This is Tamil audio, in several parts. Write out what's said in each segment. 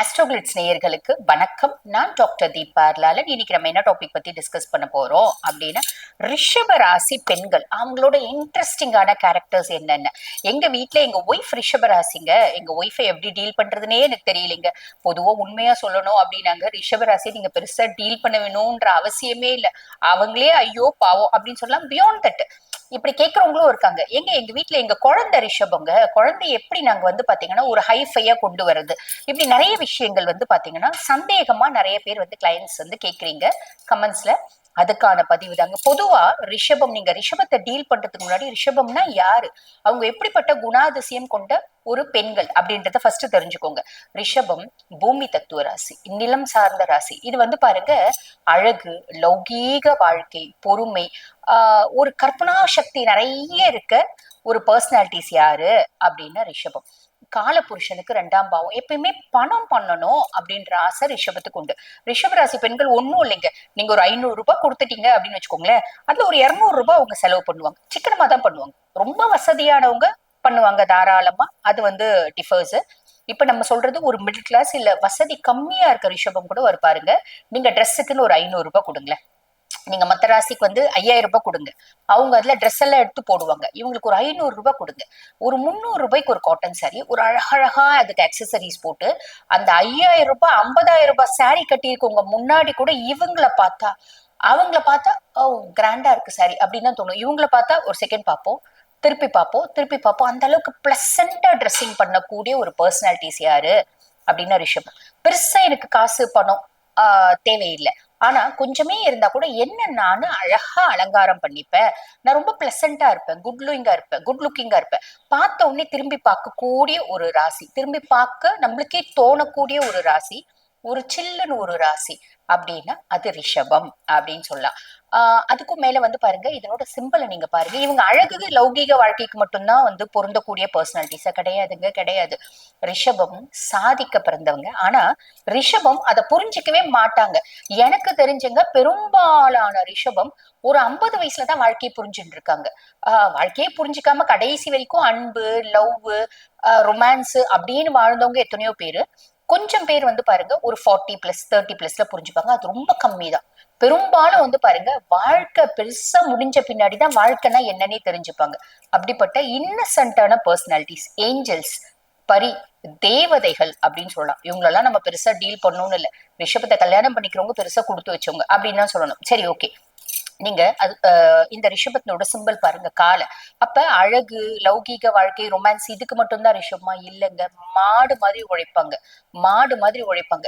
ஆஸ்ட்ரோகிளிட்ஸ் நேயர்களுக்கு வணக்கம். நான் டாக்டர் தீபா லாலன் இன்னைக்கு நம்ம என்ன டாபிக் பத்தி டிஸ்கஸ் பண்ண போறோம் அப்படின்னா ரிஷப ராசி பெண்கள். அவங்களோட இன்ட்ரெஸ்டிங்கான கேரக்டர்ஸ் என்னென்ன? எங்க வீட்ல எங்க ஒய்ஃப் ரிஷப ராசிங்க. எங்க ஒய்ஃபை எப்படி டீல் பண்றதுனே எனக்கு தெரியலைங்க. பொதுவா உண்மையா சொல்லணும் அப்படின்னாங்க. ரிஷப ராசி நீங்க பெருசா டீல் பண்ண வேணும்ன்ற அவசியமே இல்லை. அவங்களே ஐயோ பாவம் அப்படின்னு சொல்லலாம். பியாண்ட் தட் இப்படி கேட்கறவங்களும் இருக்காங்க. எங்க எங்க வீட்டுல எங்க குழந்தை ரிஷபங்க குழந்தை எப்படி நாங்க வந்து பாத்தீங்கன்னா ஒரு ஹைஃபையா கொண்டு வர்றது? இப்படி நிறைய விஷயங்கள் வந்து பாத்தீங்கன்னா சந்தேகமா நிறைய பேர் வந்து கிளைண்ட்ஸ் வந்து கேக்குறீங்க. கமெண்ட்ஸ்ல அதுக்கான பதிவு தாங்க பொதுவா ரிஷபம் நீங்க ரிஷபத்தை டீல் பண்றதுக்கு முன்னாடி ரிஷபம்னா யாரு? அவங்க எப்படிப்பட்ட குணாதிசயம் கொண்ட ஒரு பெண்கள் அப்படின்றத ஃபர்ஸ்ட் தெரிஞ்சுக்கோங்க. ரிஷபம் பூமி தத்துவ ராசி நிலம் சார்ந்த ராசி. இது வந்து பாருங்க அழகு லௌகீக வாழ்க்கை பொறுமை ஆஹ் ஒரு கற்பனா சக்தி நிறைய இருக்க ஒரு பர்சனாலிட்டிஸ் யாரு? அப்படின்னா ரிஷபம். காலபுருஷனுக்கு ரெண்டாம் பாவம். எப்பயுமே பணம் பண்ணணும் அப்படின்ற ஆசை ரிஷபத்துக்கு உண்டு. ரிஷப ராசி பெண்கள் ஒன்றும் இல்லைங்க. நீங்க ஒரு ஐநூறு ரூபாய் கொடுத்துட்டீங்க அப்படின்னு வச்சுக்கோங்களேன் அதுல ஒரு இருநூறு ரூபாய் அவங்க செலவு பண்ணுவாங்க. சிக்கனமா தான் பண்ணுவாங்க. ரொம்ப வசதியானவங்க பண்ணுவாங்க தாராளமா. அது வந்து டிஃபர்ஸ் இப்ப நம்ம சொல்றது ஒரு மிடில் கிளாஸ் இல்ல வசதி கம்மியா இருக்க ரிஷபம் கூட ஒரு பாருங்க நீங்க ட்ரெஸ்ஸுக்குன்னு ஒரு ஐநூறு ரூபாய் கொடுங்களேன். நீங்க மத்த ராசிக்கு வந்து ஐயாயிரம் ரூபாய் கொடுங்க. அவங்க அதுல ட்ரெஸ் எல்லாம் எடுத்து போடுவாங்க. இவங்களுக்கு ஒரு ஐநூறு ரூபாய் கொடுங்க. ஒரு முந்நூறு ரூபாய்க்கு ஒரு காட்டன் சாரி ஒரு அழகழகா அதுக்கு அக்சசரிஸ் போட்டு அந்த ஐயாயிரம் ரூபாய் ஐம்பதாயிரம் ரூபாய் சாரி கட்டியிருக்கவங்க முன்னாடி கூட இவங்கள பார்த்தா அவங்கள பார்த்தா ஓ கிராண்டா இருக்கு சாரி அப்படின்னு தான் தோணும். இவங்கள பார்த்தா ஒரு செகண்ட் பார்ப்போம். திருப்பி பார்ப்போம். திருப்பி பார்ப்போம். அந்த அளவுக்கு பிளசண்டா ட்ரெஸ்ஸிங் பண்ணக்கூடிய ஒரு பர்சனாலிட்டிஸ் யாரு? அப்படின்னா ரிஷபம். பெருசா எனக்கு காசு பணம் ஆஹ் தேவையில்லை. ஆனா கொஞ்சமே இருந்தா கூட என்ன நானு அழகா அலங்காரம் பண்ணிப்பேன் நான் ரொம்ப பிளசண்டா இருப்பேன். குட் லுக்கிங்கா இருப்பேன். குட் லுக்கிங்கா இருப்பேன். பார்த்த உடனே திரும்பி பார்க்கக்கூடிய ஒரு ராசி. திரும்பி பார்க்க நம்மளுக்கே தோணக்கூடிய ஒரு ராசி. ஒரு சில்லுன்னு ஒரு ராசி அப்படின்னா அது ரிஷபம் அப்படின்னு சொல்லலாம். ஆஹ் அதுக்கும் மேல வந்து பாருங்க இதனோட சிம்பிளை நீங்க பாருங்க. இவங்க அழகு லௌகீக வாழ்க்கைக்கு மட்டும்தான் வந்து பொருந்தக்கூடிய பர்சனாலிட்டிஸா கிடையாதுங்க கிடையாது. ரிஷபம் சாதிக்க பிறந்தவங்க. ஆனா ரிஷபம் அதை புரிஞ்சிக்கவே மாட்டாங்க. எனக்கு தெரிஞ்சவங்க பெரும்பாலான ரிஷபம் ஒரு ஐம்பது வயசுல தான் வாழ்க்கையை புரிஞ்சுட்டு இருக்காங்க. ஆஹ் வாழ்க்கையே புரிஞ்சுக்காம கடைசி வரைக்கும் அன்பு லவ் ரொமான்ஸ் அப்படின்னு வாழ்ந்தவங்க எத்தனையோ பேரு. கொஞ்சம் பேர் வந்து பாருங்க ஒரு ஃபார்ட்டி பிளஸ் தேர்ட்டி பிளஸ்ல புரிஞ்சுப்பாங்க. அது ரொம்ப கம்மி தான் பெரும்பாலும் வந்து பாருங்க வாழ்க்கை பெருசா முடிஞ்ச பின்னாடி தான் வாழ்க்கைனா என்னன்னே தெரிஞ்சுப்பாங்க. அப்படிப்பட்ட இன்னசென்ட்டான பர்சனாலிட்டிஸ் ஏஞ்சல்ஸ் பரி தேவதைகள் அப்படின்னு சொல்லலாம். இவங்களெல்லாம் நம்ம பெருசா டீல் பண்ணணும்னு இல்லை. ரிஷபத்தை கல்யாணம் பண்ணிக்கிறவங்க பெருசா கொடுத்து வச்சவங்க அப்படின்னு தான் சொல்லணும். சரி ஓகே நீங்க அது அஹ், இந்த ரிஷபத்தினோட சிம்பிள் பாருங்க காலை. அப்ப அழகு லௌகீக வாழ்க்கை ரொமான்ஸ் இதுக்கு மட்டும்தான் ரிஷபமா? இல்லைங்க. மாடு மாதிரி உழைப்பாங்க. மாடு மாதிரி உழைப்பாங்க.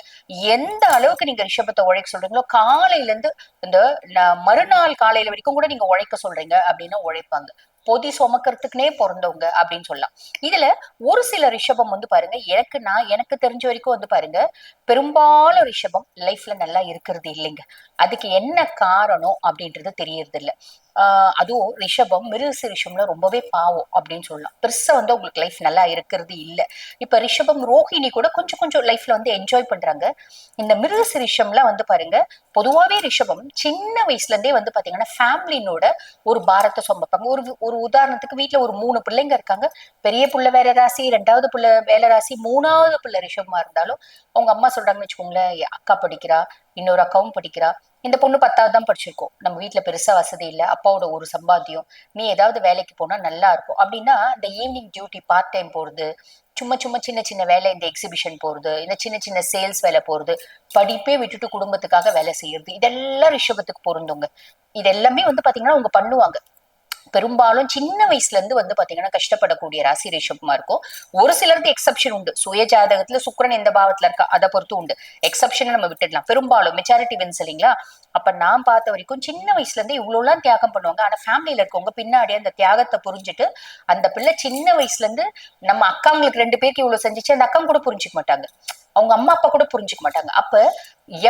எந்த அளவுக்கு நீங்க ரிஷபத்தை உழைக்க சொல்றீங்களோ காலையில இருந்து இந்த மறுநாள் காலையில வரைக்கும் கூட நீங்க உழைக்க சொல்றீங்க அப்படின்னா உழைப்பாங்க. பொதி சுமக்கிறதுக்குனே பிறந்தவங்க அப்படின்னு சொல்லலாம். இதுல ஒரு சில ரிஷபம் வந்து பாருங்க எனக்கு நான் எனக்கு தெரிஞ்ச வரைக்கும் வந்து பாருங்க பெரும்பாலும் ரிஷபம் லைஃப்ல நல்லா இருக்கிறது இல்லைங்க. அதுக்கு என்ன காரணம் அப்படின்றது தெரியறது இல்ல அதுவும் ரிஷபம் மிருகசி ரிஷபம்ல ரொம்பவே பாவம் அப்படின்னு சொல்லலாம். பெருசா வந்து உங்களுக்கு லைஃப் நல்லா இருக்கிறது இல்ல. இப்ப ரிஷபம் ரோஹிணி கூட கொஞ்சம் கொஞ்சம் லைஃப்ல வந்து என்ஜாய் பண்றாங்க. இந்த மிருகசி ரிஷம்லாம் வந்து பாருங்க பொதுவாவே ரிஷபம் சின்ன வயசுல இருந்தே வந்து பாத்தீங்கன்னா ஃபேமிலினோட ஒரு பாரத்தை சுமப்பாங்க ஒரு ஒரு உதாரணத்துக்கு வீட்டுல ஒரு மூணு பிள்ளைங்க இருக்காங்க. பெரிய புள்ள வேற ராசி ரெண்டாவது புள்ள வேலை ராசி மூணாவது புள்ள ரிஷபமா இருந்தாலும் அவங்க அம்மா சொல்றாங்கன்னு வச்சுக்கோங்களேன் என் அக்கா படிக்கிறா இன்னொரு அக்காவும் படிக்கிறா இந்த பொண்ணு பத்தாவது தான் படிச்சிருக்கோம். நம்ம வீட்டுல பெருசா வசதி இல்ல. அப்பாவோட ஒரு சம்பாத்தியம். நீ ஏதாவது வேலைக்கு போனா நல்லா இருக்கும். அப்படின்னா இந்த ஈவினிங் டியூட்டி பார்ட் டைம் போறது சும்மா சும்மா சின்ன சின்ன வேலை இந்த எக்ஸிபிஷன் போறது இந்த சின்ன சின்ன சேல்ஸ் வேலை போறது படிப்பே விட்டுட்டு குடும்பத்துக்காக வேலை செய்யறது இதெல்லாம் ரிஷபத்துக்கு பொருந்துங்க. இது எல்லாமே வந்து பாத்தீங்கன்னா அவங்க பண்ணுவாங்க. பெரும்பாலும் சின்ன வயசுல இருந்து வந்து பாத்தீங்கன்னா கஷ்டப்படக்கூடிய ராசி ரிஷபமா இருக்கும். ஒரு சிலருக்கு எக்ஸப்ஷன் உண்டு. சுய ஜாதகத்துல சுக்கிரன் எந்த பாவத்துல இருக்கா அதை பொறுத்து உண்டு. எக்ஸப்ஷனை நம்ம விட்டுடலாம். பெரும்பாலும் மெச்சாரிட்டி வின்ஸ் இல்லைங்களா? அப்ப நான் பார்த்த வரைக்கும் சின்ன வயசுல இருந்து இவ்வளவு எல்லாம் தியாகம் பண்ணுவாங்க. ஆனா ஃபேமிலியில இருக்கவங்க பின்னாடி அந்த தியாகத்தை புரிஞ்சுட்டு அந்த பிள்ளை சின்ன வயசுல இருந்து நம்ம அக்காங்களுக்கு ரெண்டு பேருக்கு இவ்வளவு செஞ்சிச்சு அந்த அக்கா கூட புரிஞ்சுக்க மாட்டாங்க. அவங்க அம்மா அப்பா கூட புரிஞ்சுக்க மாட்டாங்க. அப்ப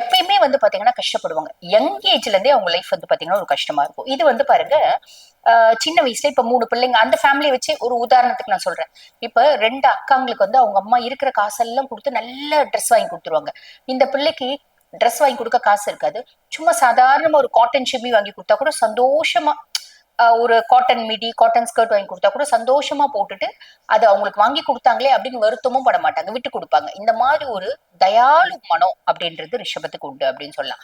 எப்பயுமே வந்து பாத்தீங்கன்னா கஷ்டப்படுவாங்க. யங் ஏஜ்ல இருந்தே அவங்க லைஃப் வந்து பாத்தீங்கன்னா ஒரு கஷ்டமா இருக்கும். இது வந்து பாருங்க சின்ன வயசுல இப்ப மூணு பிள்ளைங்க அந்த ஃபேமிலியை வச்சு ஒரு உதாரணத்துக்கு நான் சொல்றேன். இப்ப ரெண்டு அக்காங்களுக்கு வந்து அவங்க அம்மா இருக்கிற காசெல்லாம் கொடுத்து நல்ல ட்ரெஸ் வாங்கி கொடுத்துருவாங்க. இந்த பிள்ளைக்கு ட்ரெஸ் வாங்கி கொடுக்க காசு இருக்காது. சும்மா சாதாரணமா ஒரு காட்டன் ஷிம்மி வாங்கி கொடுத்தா கூட சந்தோஷமா ஒரு காட்டன் மிடி காட்டன் ஸ்கர்ட் வாங்கி கொடுத்தா கூட சந்தோஷமா போட்டுட்டு அது அவங்களுக்கு வாங்கி கொடுத்தாங்களே அப்படின்னு வருத்தமும் பட மாட்டாங்க. விட்டு கொடுப்பாங்க. இந்த மாதிரி ஒரு தயாளு மனம் அப்படின்றது ரிஷபத்துக்கு உண்டு அப்படின்னு சொல்லலாம்.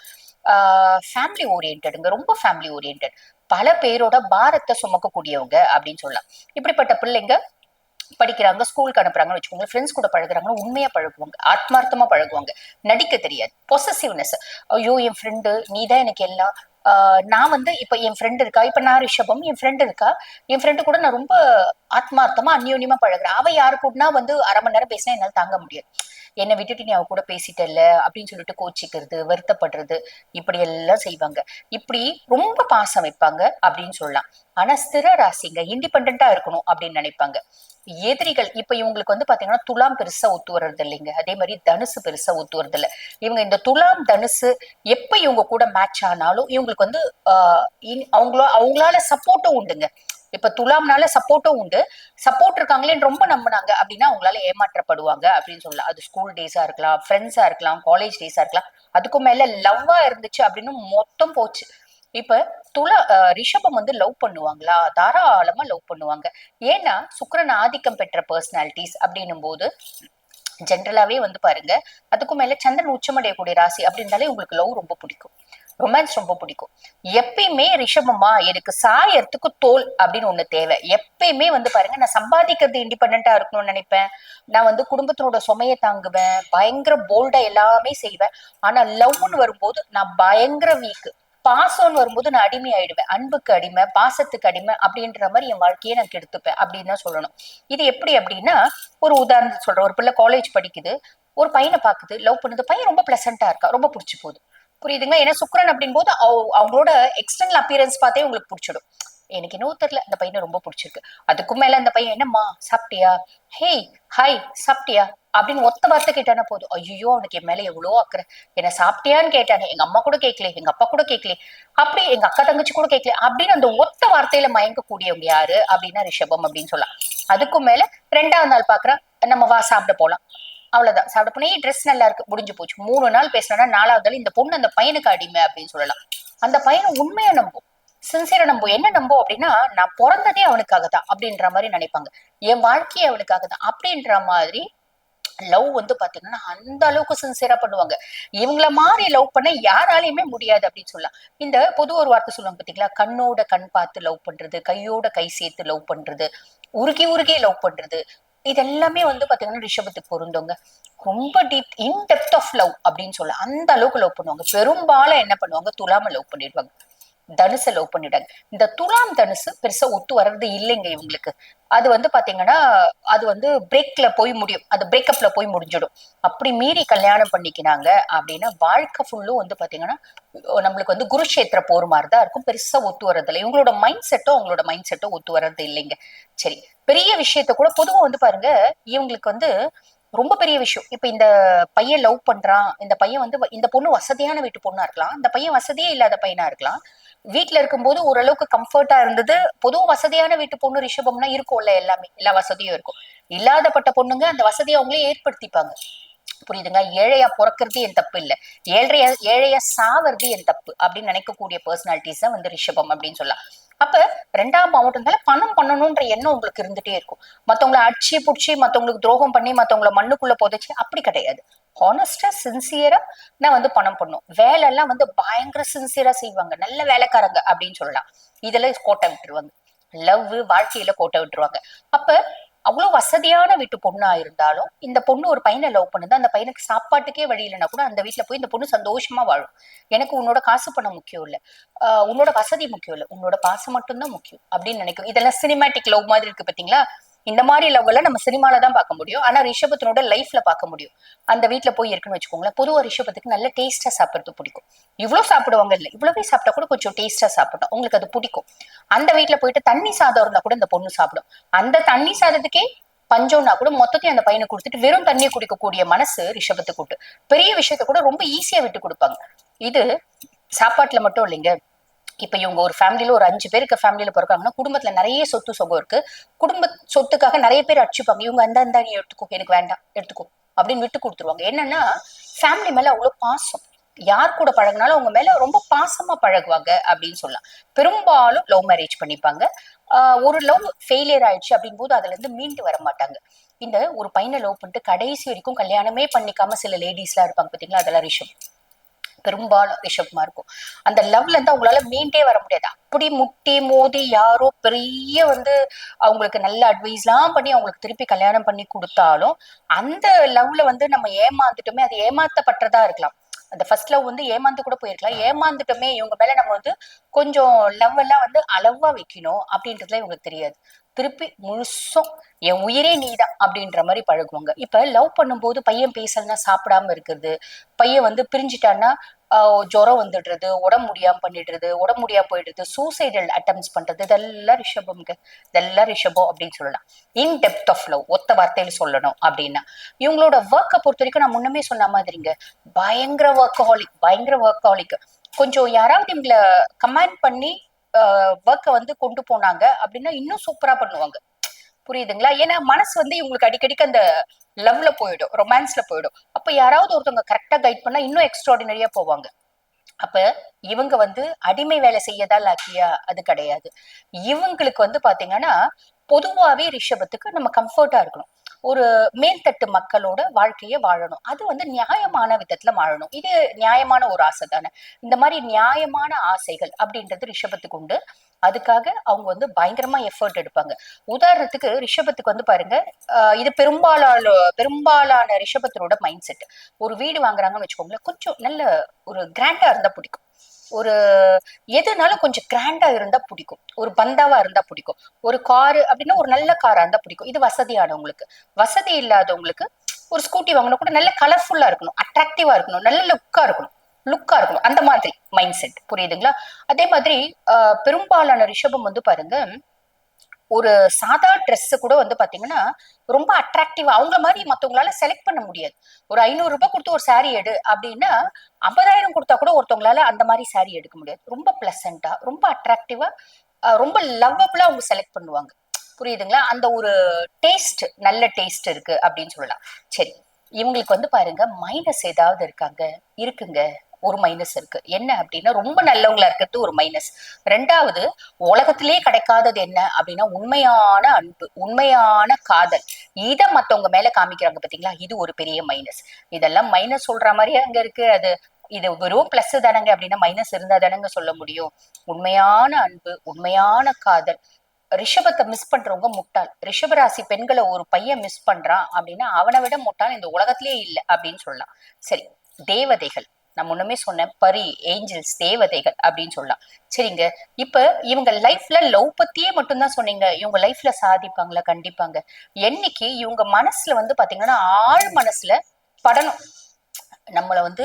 ஃபேமிலி ஓரியன்டுங்க ரொம்ப ஃபேமிலி ஓரியன்ட் பல பேரோட பாரத்தை சுமக்கக்கூடியவங்க அப்படின்னு சொல்லலாம். இப்படிப்பட்ட பிள்ளைங்க படிக்கிறாங்க ஸ்கூலுக்கு அனுப்புறாங்கன்னு வச்சுக்கோங்க ஃப்ரெண்ட்ஸ் கூட பழகுறாங்கன்னா உண்மையா பழகுவாங்க. ஆத்மார்த்தமா பழகுவாங்க. நடிக்க தெரியாது. பொசசிவ்னஸ் ஐயோ என் ஃப்ரெண்டு நீ தான் எனக்கு எல்லாம் நான் வந்து இப்ப என் ஃப்ரெண்ட் இருக்கா? இப்ப நான் ரிஷபம் என் ஃப்ரெண்ட் இருக்கா? என் ஃப்ரெண்டு கூட நான் ரொம்ப ஆத்மார்த்தமா அந்யோன்யமா பழகுறேன். அவ யாரு கூடனா வந்து அரை மணி நேரம் பேசினா என்னால தாங்க முடியாது. என்னை விட்டுட்டு நீ அவ கூட பேசிட்டல அப்படின்னு சொல்லிட்டு கோச்சிக்கிறது வருத்தப்படுறது இப்படி எல்லாம் செய்வாங்க. இப்படி ரொம்ப பாசம் வைப்பாங்க அப்படின்னு சொல்லலாம். ஆனா ஸ்திர ராசிங்க இண்டிபெண்டா இருக்கணும் அப்படின்னு நினைப்பாங்க. எதிரிகள் இப்ப இவங்களுக்கு வந்து பாத்தீங்கன்னா துலாம் பெருசா ஒத்து வர்றது இல்லைங்க. அதே மாதிரி தனுசு பெருசா ஒத்து வர்றது இல்ல. இவங்க இந்த துலாம் தனுசு எப்ப இவங்க கூட மேட்ச் ஆனாலும் இவங்களுக்கு வந்து ஆஹ் அவங்கள அவங்களால சப்போர்ட்டும் உண்டுங்க. இப்ப துலாம்னால சப்போர்ட்டும் உண்டு. சப்போர்ட் இருக்காங்களேன்னு ரொம்ப நம்பினாங்க. அப்படின்னா அவங்களால ஏமாற்றப்படுவாங்க அப்படின்னு சொல்லலாம். அது ஸ்கூல் டேஸா இருக்கலாம் ஃப்ரெண்ட்ஸா இருக்கலாம் காலேஜ் டேஸா இருக்கலாம். அதுக்கும் மேல லவ்வா இருந்துச்சு அப்படின்னு மொத்தம் போச்சு. இப்ப துலா அஹ் ரிஷபம் வந்து லவ் பண்ணுவாங்களா? தாராளமா லவ் பண்ணுவாங்க. ஏன்னா சுக்கரன் ஆதிக்கம் பெற்ற பர்சனாலிட்டிஸ் அப்படின்னும் போது ஜென்ரலாவே வந்து பாருங்க அதுக்கும் மேல சந்திரன் உச்சமடையக்கூடிய ராசி அப்படின்னாலே உங்களுக்கு லவ் ரொம்ப பிடிக்கும். ரொமான்ஸ் ரொம்ப பிடிக்கும். எப்பயுமே ரிஷபமா எனக்கு சாயறதுக்கு தோல் அப்படின்னு ஒண்ணு தேவை. எப்பயுமே வந்து பாருங்க நான் சம்பாதிக்கிறது இண்டிபெண்டா இருக்கணும்னு நினைப்பேன். நான் வந்து குடும்பத்தினோட சுமையை தாங்குவேன். பயங்கர போல்டா எல்லாமே செய்வேன். ஆனா லவ்னு வரும்போது நான் பயங்கர வீக் பாசம்னு வரும்போது நான் அடிமை ஆயிடுவேன். அன்புக்கு அடிமை பாசத்துக்கு அடிமை அப்படின்ற மாதிரி என் வாழ்க்கையை நான் கெடுத்துப்பேன் அப்படின்னு தான் சொல்லணும். இது எப்படி அப்படின்னா ஒரு உதாரணத்துக்கு சொல்றேன். ஒரு பிள்ளை காலேஜ் படிக்குது. ஒரு பையனை பாக்குது லவ் பண்ணுது. பையன் ரொம்ப பிளசண்டா இருக்கா? ரொம்ப பிடிச்சி போகுது. புரியுதுங்களா? ஏன்னா சுக்ரன் அப்படின் போது அவங்களோட எக்ஸ்டர்னல் அப்பியரன்ஸ் பார்த்தே உங்களுக்கு பிடிச்சிடும். எனக்கு இன்னும் தெரியல அந்த பையனை ரொம்ப பிடிச்சிருக்கு. அதுக்கும் மேல அந்த பையன் என்னம்மா சாப்பிட்டியா? ஹேய் ஹாய் சாப்பிட்டியா? அப்படின்னு ஒத்த வார்த்தை கேட்டானா போதும். ஐயோ அவனுக்கு என் மேல எவ்வளோ அக்கறை. என்ன சாப்பிட்டியான்னு கேட்டானே. எங்க அம்மா கூட கேட்கல எங்க அப்பா கூட கேட்கல. அப்படி எங்க அக்கா தங்கச்சி கூட கேட்கல. அப்படின்னு அந்த ஒத்த வார்த்தையில மயங்கக்கூடியவங்க யாரு? அப்படின்னா ரிஷபம் அப்படின்னு சொல்லலாம். அதுக்கும் மேல ரெண்டாவது நாள் பாக்குறான் நம்ம வா சாப்பிட போலாம். அவ்வளவுதான். சாப்பிட போனே ட்ரெஸ் நல்லா இருக்கு முடிஞ்சு போச்சு. மூணு நாள் பேசினா நாலாவது நாள் இந்த பொண்ணு அந்த பையனுக்கு அடிமை அப்படின்னு சொல்லலாம். அந்த பையனை உண்மையா நம்பும். சின்சியரா நம்பும். என்ன நம்பும் அப்படின்னா நான் பிறந்ததே அவனுக்காக தான் அப்படின்ற மாதிரி நினைப்பாங்க. என் வாழ்க்கையே அவனுக்காக தான் அப்படின்ற மாதிரி லவ் வந்து பாத்தீங்கன்னா அந்த அளவுக்கு சின்சியரா பண்ணுவாங்க. இவங்கள மாதிரி லவ் பண்ண யாராலையுமே முடியாது அப்படின்னு சொல்லலாம். இந்த பொது ஒரு வார்த்தை சொல்லுவாங்க பாத்தீங்களா? கண்ணோட கண் பார்த்து லவ் பண்றது கையோட கை சேர்த்து லவ் பண்றது உருகி உருகி லவ் பண்றது. இது எல்லாமே வந்து பாத்தீங்கன்னா ரிஷபத்துக்கு பொருந்தவங்க ரொம்ப deep in depth of love அப்படின்னு சொல்ல அந்த அளவுக்கு லவ் பண்ணுவாங்க. பெரும்பாலும் என்ன பண்ணுவாங்க? துலாம லவ் பண்ணிடுவாங்க. தனுசை லவ் பண்ணிட்டாங்க இந்த துலாம் தனுசு பெருசா ஒத்து வர்றது இல்லைங்க இவங்களுக்கு. அது வந்து பாத்தீங்கன்னா அது வந்து பிரேக்ல போய் முடியும். அது பிரேக்கப்ல போய் முடிஞ்சிடும். அப்படி மீறி கல்யாணம் பண்ணிக்கினாங்க அப்படின்னா வாழ்க்கை ஃபுல்லும் வந்து பாத்தீங்கன்னா நம்மளுக்கு வந்து குருஷேத்திர போர் மாதிரி தான் இருக்கும். பெருசா ஒத்து வர்றது இல்லை. இவங்களோட மைண்ட் செட்டோ அவங்களோட மைண்ட் செட்டோ ஒத்து வர்றது இல்லைங்க. சரி பெரிய விஷயத்த கூட பொதுவா வந்து பாருங்க இவங்களுக்கு வந்து ரொம்ப பெரிய விஷயம். இப்ப இந்த பையன் லவ் பண்றான். இந்த பையன் வந்து இந்த பொண்ணு வசதியான வீட்டு பொண்ணா இருக்கலாம். இந்த பையன் வசதியே இல்லாத பையனா இருக்கலாம். வீட்டுல இருக்கும்போது ஓரளவுக்கு கம்ஃபர்ட்டா இருந்தது. பொதுவும் வசதியான வீட்டு பொண்ணு ரிஷபம்னா இருக்கும்ல எல்லாமே. எல்லா வசதியும் இருக்கும். இல்லாதப்பட்ட பொண்ணுங்க அந்த வசதியை அவங்களே ஏற்படுத்திப்பாங்க. புரியுதுங்க ஏழையா பிறக்கிறது என் தப்பு இல்ல. ஏழையா ஏழையா சாவறது என் தப்பு அப்படின்னு நினைக்கக்கூடிய பர்சனாலிட்டிஸ் தான் வந்து ரிஷபம் அப்படின்னு சொல்லலாம். அப்ப ரெண்டாம் மாவட்டம்னால பணம் பண்ணணும்ன்ற எண்ணம் உங்களுக்கு இருந்துட்டே இருக்கும். மத்தவங்கள அடிச்சு புடிச்சு மத்தவங்களுக்கு துரோகம் பண்ணி மத்தவங்கள மண்ணுக்குள்ள புதைச்சு அப்படி கிடையாது. ஹானஸ்டா சின்சியரா நான் வந்து பணம் பண்ணும். வேலை எல்லாம் வந்து பயங்கர சின்சியரா செய்வாங்க. நல்ல வேலைக்காரங்க அப்படின்னு சொல்லலாம். இதெல்லாம் கோட்டை விட்டுருவாங்க. லவ் வாழ்க்கையில கோட்டை விட்டுருவாங்க. அப்ப அவ்வளவு வசதியான வீட்டு பொண்ணா இருந்தாலும் இந்த பொண்ணு ஒரு பையனை லவ் பண்ணுது. அந்த பையனுக்கு சாப்பாட்டுக்கே வழி இல்லைன்னா கூட அந்த வீட்டில் போய் இந்த பொண்ணு சந்தோஷமா வாழும். எனக்கு உன்னோட காசு பணம் முக்கியம் இல்ல. ஆஹ் உன்னோட வசதி முக்கியம் இல்ல. உன்னோட பாசம் மட்டும்தான் முக்கியம் அப்படின்னு நினைக்கும். இதெல்லாம் சினிமேட்டிக் லவ் மாதிரி இருக்கு பாத்தீங்களா? இந்த மாதிரி லவ் எல்லாம் நம்ம சினிமால தான் பார்க்க முடியும். ஆனா ரிஷபத்தினோட லைஃப்ல பார்க்க முடியும். அந்த வீட்ல போய் இருக்குன்னு வச்சுக்கோங்களேன் பொதுவா ரிஷபத்துக்கு நல்ல டேஸ்டா சாப்பிடுறது பிடிக்கும். இவ்வளவு சாப்பிடுவாங்க இல்ல இவ்வளவே சாப்பிட்டா கூட கொஞ்சம் டேஸ்டா சாப்பிடும் உங்களுக்கு அது பிடிக்கும். அந்த வீட்டுல போயிட்டு தண்ணி சாதம் இருந்தா கூட இந்த பொண்ணு சாப்பிடும். அந்த தண்ணி சாதத்துக்கே பஞ்சம்னா கூட மொத்தத்தையும் அந்த பையனை கொடுத்துட்டு வெறும் தண்ணியை குடிக்கக்கூடிய மனசு ரிஷபத்துக்கு உண்டு. பெரிய விஷயத்த கூட ரொம்ப ஈஸியா விட்டு கொடுப்பாங்க. இது சாப்பாட்டுல மட்டும் இல்லைங்க. இப்ப இவங்க ஒரு ஃபேமிலியில ஒரு அஞ்சு பேருக்கு ஃபேமிலியில பிறக்காங்கன்னா குடும்பத்துல நிறைய சொத்து சுகம் இருக்கு. குடும்ப சொத்துக்காக நிறைய பேர் அடிச்சுப்பாங்க. இவங்க அந்த அந்த நீ எடுத்துக்கோ எனக்கு வேண்டாம் எடுத்துக்கோ அப்படின்னு விட்டு கொடுத்துருவாங்க. என்னன்னா ஃபேமிலி மேல அவ்வளவு பாசம். யார் கூட பழகினாலும் அவங்க மேல ரொம்ப பாசமா பழகுவாங்க அப்படின்னு சொல்லலாம். பெரும்பாலும் லவ் மேரேஜ் பண்ணிப்பாங்க. ஒரு லவ் ஃபெயிலியர் ஆயிடுச்சு அப்படின் போது அதுல இருந்து மீண்டு வர மாட்டாங்க. இந்த ஒரு பையனை லவ் பண்ணிட்டு கடைசி வரைக்கும் கல்யாணமே பண்ணிக்காம சில லேடிஸ்லாம் இருப்பாங்க பார்த்தீங்களா அதெல்லாம் ரிஷம் பெரும்பாலும் ரிஷப்மா இருக்கும். அந்த லவ்ல இருந்து அவங்களால மீண்டே வர முடியாது. அப்படி முட்டி மோதி யாரோ பெரிய வந்து அவங்களுக்கு நல்ல அட்வைஸ்லாம் பண்ணி அவங்களுக்கு திருப்பி கல்யாணம் பண்ணி கொடுத்தாலும் அந்த லவ்ல வந்து நம்ம ஏமாந்துட்டோமே அது ஏமாத்தப்பட்டதா இருக்கலாம். அந்த ஃபர்ஸ்ட் லவ் வந்து ஏமாந்து கூட போயிருக்கலாம். ஏமாந்துட்டோமே இவங்க மேல நம்ம வந்து கொஞ்சம் லவ் எல்லாம் வந்து அளவா வைக்கணும் அப்படின்றதுல இவங்களுக்கு தெரியாது. திருப்பி முழுசும் என் உயிரே நீதான் அப்படின்ற மாதிரி பழகுவாங்க. இப்ப லவ் பண்ணும்போது பையன் பேசலன்னா சாப்பிடாம இருக்கிறது பையன் வந்து பிரிஞ்சுட்டான்னா ஜுரம் வந்துடுறது உடம்பு முடியாம பண்ணிடுறது உடம்பு முடியாம போயிடுறது சூசைடல் அட்டம்ஸ் பண்றது இதெல்லாம் ரிஷபம்ங்க இதெல்லாம் ரிஷபம் அப்படின்னு சொல்லலாம். இன் டெப்த் ஆஃப் லவ் ஒத்த வார்த்தையில சொல்லணும் அப்படின்னா. இவங்களோட ஒர்க்கை பொறுத்த வரைக்கும் நான் முன்னமே சொன்ன மாதிரிங்க. பயங்கர ஒர்க்கஹாலிக் பயங்கர ஒர்க்கஹாலிக் கொஞ்சம் யாராவது இவங்களை கமாண்ட் பண்ணி ஒர்க்கை வந்து கொண்டு போனாங்க அப்படின்னா இன்னும் சூப்பரா பண்ணுவாங்க. புரியுதுங்களா? ஏன்னா மனசு வந்து இவங்களுக்கு அடிக்கடிக்கு அந்த லவ்ல போயிடும் ரொமான்ஸ்ல போயிடும். அப்ப யாராவது ஒருத்தவங்க கரெக்டா கைட் பண்ணா இன்னும் எக்ஸ்ட்ராடினரியா போவாங்க. அப்ப இவங்க வந்து அடிமை வேலை செய்யதா லாக்கியா அது கிடையாது. இவங்களுக்கு வந்து பாத்தீங்கன்னா பொதுவாவே ரிஷபத்துக்கு நம்ம கம்ஃபர்ட்டா இருக்கணும். ஒரு மேல்தட்டு மக்களோட வாழ்க்கையை வாழணும். அது வந்து நியாயமான விதத்துல வாழணும். இது நியாயமான ஒரு ஆசை தானே. இந்த மாதிரி நியாயமான ஆசைகள் அப்படின்றது ரிஷபத்துக்கு உண்டு. அதுக்காக அவங்க வந்து பயங்கரமா எஃபர்ட் எடுப்பாங்க. உதாரணத்துக்கு ரிஷபத்துக்கு வந்து பாருங்க இது பெரும்பாலான பெரும்பாலான ரிஷபத்தினோட மைண்ட் செட் ஒரு வீடு வாங்குறாங்கன்னு வச்சுக்கோங்களேன் கொஞ்சம் நல்ல ஒரு கிராண்டா இருந்தா பிடிக்கும். ஒரு எதுனாலும் கொஞ்சம் கிராண்டா இருந்தா பிடிக்கும். ஒரு பந்தாவா இருந்தா பிடிக்கும். ஒரு காரு அப்படின்னா ஒரு நல்ல காரா இருந்தா பிடிக்கும். இது வசதியானவங்களுக்கு. வசதி இல்லாதவங்களுக்கு ஒரு ஸ்கூட்டி வாங்கினா கூட நல்ல கலர்ஃபுல்லா இருக்கணும். அட்ராக்டிவா இருக்கணும். நல்ல லுக்கா இருக்கணும். லுக்கா இருக்கணும். அந்த மாதிரி மைண்ட் செட் புரியுதுங்களா? அதே மாதிரி ஆஹ் பெரும்பாலான ரிஷபம் வந்து பாருங்க ஒரு சாதா ட்ரெஸ் கூட வந்து பாத்தீங்கன்னா ரொம்ப அட்ராக்டிவா அவங்க மாதிரி மத்தவங்களால செலக்ட் பண்ண முடியாது. ஒரு ஐநூறு ரூபாய் கொடுத்து ஒரு சாரி எடு அப்படின்னா ஐம்பதாயிரம் கொடுத்தா கூட ஒருத்தவங்களால அந்த மாதிரி சாரி எடுக்க முடியாது. ரொம்ப பிளசண்டா ரொம்ப அட்ராக்டிவா ரொம்ப லவ்வபுளா அவங்க செலக்ட் பண்ணுவாங்க. புரியுதுங்களா? அந்த ஒரு டேஸ்ட் நல்ல டேஸ்ட் இருக்கு அப்படின்னு சொல்லலாம். சரி இவங்களுக்கு வந்து பாருங்க மைனஸ் ஏதாவது இருக்காங்க இருக்குங்க. ஒரு மைனஸ் இருக்கு. என்ன அப்படின்னா ரொம்ப நல்லவங்களா இருக்கிறது ஒரு மைனஸ் ரெண்டாவது உலகத்திலே கிடைக்காதது என்ன அப்படின்னா உண்மையான அன்பு உண்மையான காதல். இதை மத்தவங்க மேல காமிக்கிறாங்க பாத்தீங்களா? இது ஒரு பெரிய மைனஸ் இதெல்லாம் மைனஸ் சொல்ற மாதிரி அங்க இருக்கு. அது இது வெறும் பிளஸ் தானங்க அப்படின்னா மைனஸ் இருந்தா தானங்க சொல்ல முடியும். உண்மையான அன்பு உண்மையான காதல். ரிஷபத்தை மிஸ் பண்றவங்க முட்டாள். ரிஷபராசி பெண்களை ஒரு பையன் மிஸ் பண்றான் அப்படின்னா அவனை விட முட்டாள் இந்த உலகத்திலேயே இல்லை அப்படின்னு சொல்லலாம். சரி தேவதைகள். நான் முன்னமே சொன்னேன் பரி ஏஞ்சல்ஸ் தேவதைகள் அப்படின்னு சொல்லலாம். சரிங்க. இப்ப இவங்க லைஃப்ல லவ் பத்தியே மட்டும்தான் சொன்னீங்க. இவங்க லைஃப்ல சாதிப்பாங்களா? கண்டிப்பாங்க. என்னைக்கு இவங்க மனசுல வந்து பாத்தீங்கன்னா ஆழ் மனசுல படணும். நம்மள வந்து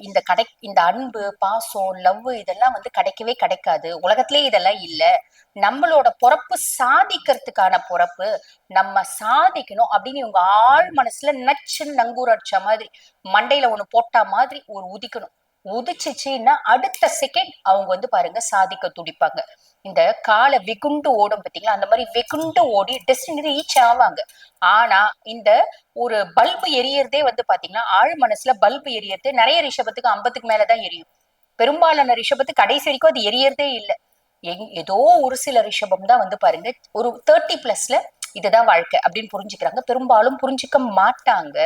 இந்த கடை இந்த அன்பு பாசம் லவ் இதெல்லாம் வந்து கிடைக்கவே கிடைக்காது. உலகத்திலே இதெல்லாம் இல்ல. நம்மளோட பொறப்பு சாதிக்கிறதுக்கான பொறப்பு. நம்ம சாதிக்கணும் அப்படின்னு இவங்க ஆழ் மனசுல நச்சுன்னு நங்கூர் அடிச்ச மாதிரி மண்டையில ஒண்ணு போட்டா மாதிரி ஒரு உதிக்கணும். உதிச்சிச்சின்னா அடுத்த செகண்ட் அவங்க வந்து பாருங்க சாதிக்க துடிப்பாங்க. இந்த காலை வெகுண்டு ஓடும் பார்த்தீங்களா? அந்த மாதிரி வெகுண்டு ஓடி டெஸ்டினி ரீச் ஆவாங்க. ஆனா இந்த ஒரு பல்பு எரியறதே வந்து பாத்தீங்கன்னா ஆழ் மனசுல பல்பு எரியறது நிறைய ரிஷபத்துக்கு ஐம்பதுக்கு மேலதான் எரியும். பெரும்பாலான ரிஷபத்துக்கு கடைசி வரைக்கும் அது எரியறதே இல்லை. எங் ஏதோ ஒரு சில ரிஷபம் தான் வந்து பாருங்க ஒரு தேர்ட்டி பிளஸ்ல இதுதான் வாழ்க்கை அப்படின்னு புரிஞ்சுக்கிறாங்க. பெரும்பாலும் புரிஞ்சுக்க மாட்டாங்க.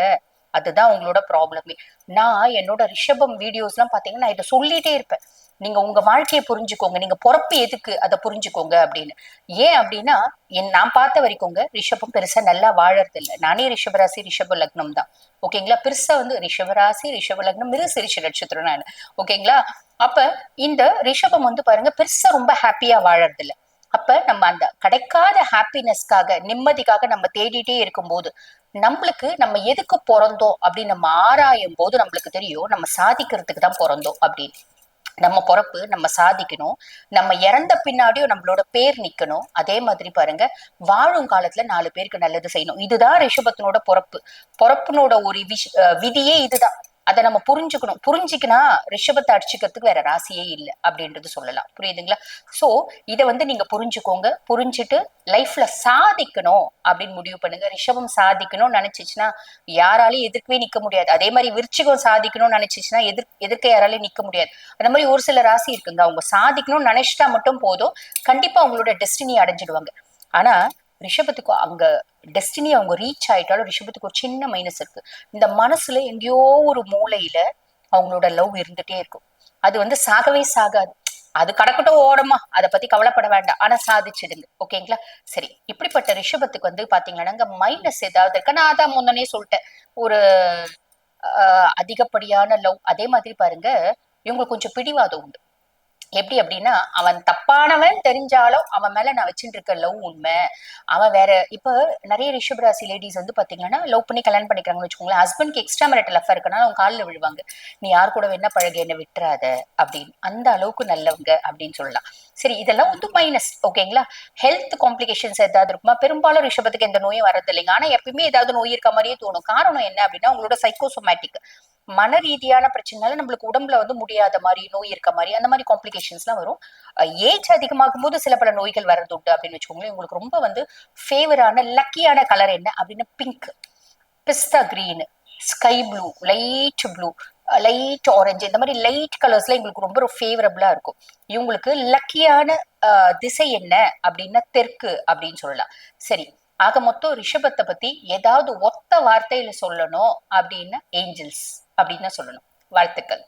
அதுதான் உங்களோட ப்ராப்ளமே நான் என்னோட ரிஷபம் வீடியோஸ்லாம் பார்த்தீங்கன்னா பாத்தீங்கன்னா நான் இதை சொல்லிட்டே இருப்பேன். நீங்க உங்க வாழ்க்கையை புரிஞ்சுக்கோங்க. நீங்க பொறப்பு எதுக்கு அதை புரிஞ்சுக்கோங்க அப்படின்னு. ஏன் அப்படின்னா என் நான் பார்த்த வரைக்கும்ங்க ரிஷபம் பெருசா நல்லா வாழறது இல்லை நானே ரிஷபராசி ரிஷப லக்னம் தான். ஓகேங்களா பெருசா வந்து ரிஷபராசி ரிஷப லக்னம் மிருசிரிஷ நட்சத்திரம் நான். ஓகேங்களா அப்ப இந்த ரிஷபம் வந்து பாருங்க பெருசா ரொம்ப ஹாப்பியா வாழறது இல்லை அப்ப நம்ம அந்த கிடைக்காத ஹாப்பினஸ்க்காக நிம்மதிக்காக நம்ம தேடிட்டே இருக்கும்போது நம்மளுக்கு நம்ம எதுக்கு பிறந்தோம் அப்படின்னு நம்ம ஆராயும் போது நம்மளுக்கு தெரியும் நம்ம சாதிக்கிறதுக்கு தான் பிறந்தோம் அப்படின்னு. நம்ம பொறப்பு நம்ம சாதிக்கணும். நம்ம இறந்த பின்னாடியும் நம்மளோட பேர் நிக்கணும். அதே மாதிரி பாருங்க வாழும் காலத்துல நாலு பேருக்கு நல்லது செய்யணும். இதுதான் ரிஷபத்தினோட பொறப்பு. பொறப்புனோட ஒரு விஷ் அஹ் விதியே இதுதான். அதை நம்ம புரிஞ்சுக்கணும். புரிஞ்சுக்கினா ரிஷபத்தை அடிச்சுக்கிறதுக்கு வேற ராசியே இல்லை அப்படின்றது சொல்லலாம். புரியுதுங்களா? சோ இதை வந்து நீங்க புரிஞ்சுக்கோங்க. புரிஞ்சுட்டு லைஃப்ல சாதிக்கணும் அப்படின்னு முடிவு பண்ணுங்க. ரிஷபம் சாதிக்கணும்னு நினைச்சிச்சுன்னா யாராலையும் எதிர்க்கவே நிக்க முடியாது. அதே மாதிரி விருச்சிகம் சாதிக்கணும்னு நினைச்சிச்சுன்னா எதிர் எதிர்க்க யாராலையும் நிக்க முடியாது. அந்த மாதிரி ஒரு சில ராசி இருக்குங்க. அவங்க சாதிக்கணும்னு நினைச்சிட்டா மட்டும் போதும். கண்டிப்பா அவங்களோட டெஸ்டினி அடைஞ்சிடுவாங்க. ஆனா ரிஷபத்துக்கு அங்க டெஸ்டினி அவங்க ரீச் ஆயிட்டாலும் ரிஷபத்துக்கு ஒரு சின்ன மைனஸ் இருக்கு. இந்த மனசுல எங்கேயோ ஒரு மூலையில அவங்களோட லவ் இருந்துட்டே இருக்கும். அது வந்து சாகவே சாகாது. அது கடக்கட்டும் ஓடமா அதை பத்தி கவலைப்பட வேண்டாம். ஆனா சாதிச்சிடுங்க. ஓகேங்களா? சரி. இப்படிப்பட்ட ரிஷபத்துக்கு வந்து பாத்தீங்கன்னா மைனஸ் ஏதாவது இருக்கு? நான் அதான் முன்னே சொல்லிட்டேன். ஒரு அதிகப்படியான லவ் அதே மாதிரி பாருங்க இவங்களுக்கு கொஞ்சம் பிடிவாதம் உண்டு. எப்படி அப்படின்னா அவன் தப்பானவன் தெரிஞ்சாலும் அவன் மேல நான் வச்சுட்டு இருக்க லவ் உண்மை. அவன் வேற இப்ப நிறைய ரிஷபராசி லேடிஸ் வந்து பாத்தீங்கன்னா லவ் பண்ணி கல்யாணம் பண்ணிக்கிறாங்கன்னு வச்சுக்கோங்களேன். ஹஸ்பண்ட்க்கு எக்ஸ்ட்ரா மேரிட்டல் அஃபேர் இருக்கனால அவங்க காலில் விழுவாங்க. நீ யார் கூட வேணா பழக என்ன விட்டுறாத அப்படின்னு. அந்த அளவுக்கு நல்லவங்க அப்படின்னு சொல்லலாம். சரி இதெல்லாம் வந்து மைனஸ் ஓகேங்களா ஹெல்த் காம்ப்ளிகேஷன்ஸ் ஏதாவது இருக்குமா? பெரும்பாலும் ரிஷபத்துக்கு எந்த நோயும் வரது இல்லைங்க ஆனா எப்பயுமே ஏதாவது நோய் இருக்க மாதிரியே தோணும். காரணம் என்ன அப்படின்னா உங்களோட சைக்கோசோமேட்டிக் மன ரீதியான பிரச்சனைனால நம்மளுக்கு உடம்புல வந்து முடியாத மாதிரி நோய் இருக்க மாதிரி அந்த மாதிரி காம்ப்ளிகேஷன்ஸ்லாம் வரும். ஏஜ் அதிகமாகும் போது சில பல நோய்கள் வர்றது உண்டு அப்படின்னு வச்சுக்கோங்களேன். உங்களுக்கு ரொம்ப வந்து ஃபேவரான லக்கியான கலர் என்ன அப்படின்னா pink pista green sky blue light blue light orange இந்த மாதிரி லைட் கலர்ஸ்ல எங்களுக்கு ரொம்ப ஃபேவரபிளா இருக்கும். இவங்களுக்கு லக்கியான திசை என்ன அப்படின்னா தெற்கு அப்படின்னு சொல்லலாம். சரி. ஆக மொத்தம் ரிஷபத்தை பத்தி ஏதாவது ஒத்த வார்த்தையில சொல்லணும் அப்படின்னா ஏஞ்சல்ஸ் அப்படின்னு சொல்லணும். வாழ்த்துக்கள்.